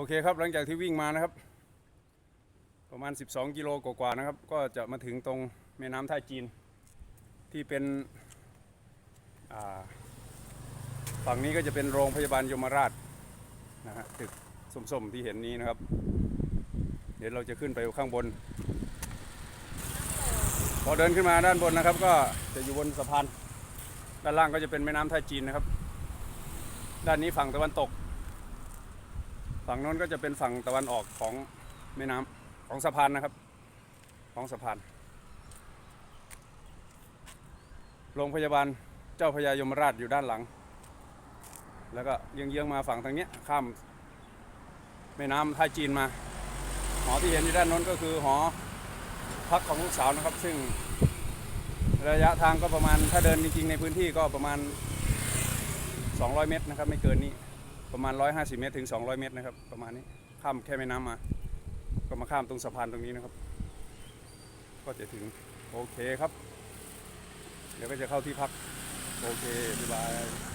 โอเคครับหลังจากที่วิ่งมานะครับ ประมาณ 12 กิโลกว่าๆนะครับ ก็จะมาถึงตรงแม่น้ำท่าจีน ที่เป็นฝั่งนี้ก็จะเป็นโรงพยาบาลยมราชนะฮะตึกส้มๆที่เห็นนี้นะครับ เดี๋ยวเราจะขึ้นไปข้างบน พอเดินขึ้นมาด้านบนนะครับ ก็จะอยู่บนสะพานด้านล่างก็จะเป็นแม่น้ำท่าจีนนะครับ ด้านนี้ฝั่งตะวันตก ฝั่งโน้นก็จะเป็นฝั่งตะวันออกของแม่น้ำของสะพานนะครับ ของสะพานโรงพยาบาลเจ้าพระยายมราชอยู่ด้านหลัง แล้วก็เยื้องๆมาฝั่งทางนี้ข้ามแม่น้ำท่าจีนมา หอที่เห็นอยู่ด้านโน้นก็คือหอพักของลูกสาวนะครับ ซึ่งระยะทางก็ประมาณถ้าเดินจริงๆในพื้นที่ก็ประมาณ 200 เมตรนะครับ ไม่เกินนี้ ประมาณ 150 เมตรถึง 200 เมตรนะครับ ประมาณนี้ข้ามแค่แม่น้ำมา ก็มาข้ามตรงสะพานตรงนี้นะครับ ก็จะถึงโอเคครับ เดี๋ยวก็จะเข้าที่พัก โอเคบ๊ายบาย